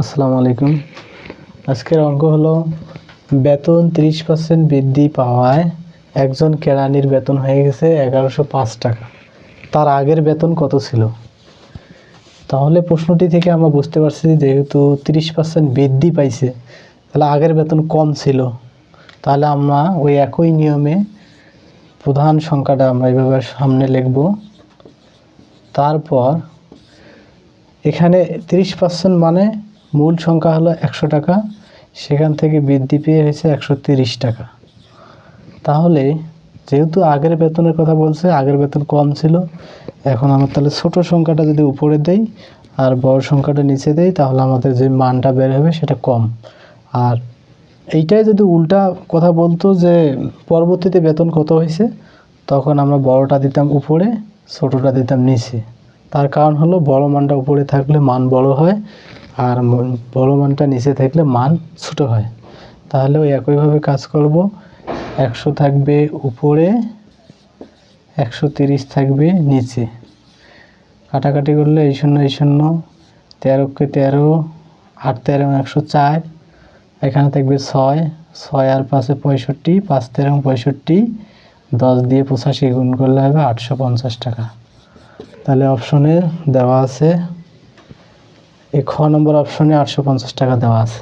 আসসালামু আলাইকুম। আজকের অঙ্ক হলো, বেতন তিরিশ পার্সেন্ট বৃদ্ধি পাওয়ায় একজন কেরানির বেতন হয়ে গেছে এগারোশো পাঁচ টাকা। তার আগের বেতন কত ছিল? তাহলে প্রশ্নটি থেকে আমরা বুঝতে পারছি যেহেতু তিরিশ পার্সেন্ট বৃদ্ধি পাইছে, তাহলে আগের বেতন কম ছিল। তাহলে আমরা ওই একই নিয়মে প্রধান সংখ্যাটা আমরা এইভাবে সামনে লিখব। তারপর এখানে তিরিশ পার্সেন্ট মানে মূল সংখ্যা হলো একশো টাকা, সেখান থেকে বৃদ্ধি পেয়ে হয়েছে একশো তিরিশ টাকা। তাহলে যেহেতু আগের বেতনের কথা বলছে, আগের বেতন কম ছিল, এখন আমার তাহলে ছোট সংখ্যাটা যদি উপরে দেই আর বড় সংখ্যাটা নিচে দেই, তাহলে আমাদের যে মানটা বের হবে সেটা কম। আর এইটাই যদি উল্টা কথা বলতো যে পরবর্তীতে বেতন কত হয়েছে, তখন আমরা বড়টা দিতাম উপরে, ছোটোটা দিতাম নিচে। তার কারণ হলো বড় মানটা উপরে থাকলে মান বড় হয় আর বড় মানটা নিচে থাকলে মান ছোট হয়। তাহলে ওই একইভাবে কাজ করব। একশো থাকবে উপরে, একশো তিরিশ থাকবে নিচে। কাটাকাটি করলে এই শূন্য এই শূন্য, তেরোকে তেরো, আট, তেরো, একশো চার, এখানে থাকবে ছয় ছয় আর পাঁচে পঁয়ষট্টি, পাঁচ, তেরো, পঁয়ষট্টি, দশ দিয়ে পঁচাশি গুণ করলে হবে আটশো পঞ্চাশ টাকা। তাহলে অপশনের দেওয়া আছে এই খ নম্বর অপশনে আটশো পঞ্চাশ টাকা দেওয়া আছে।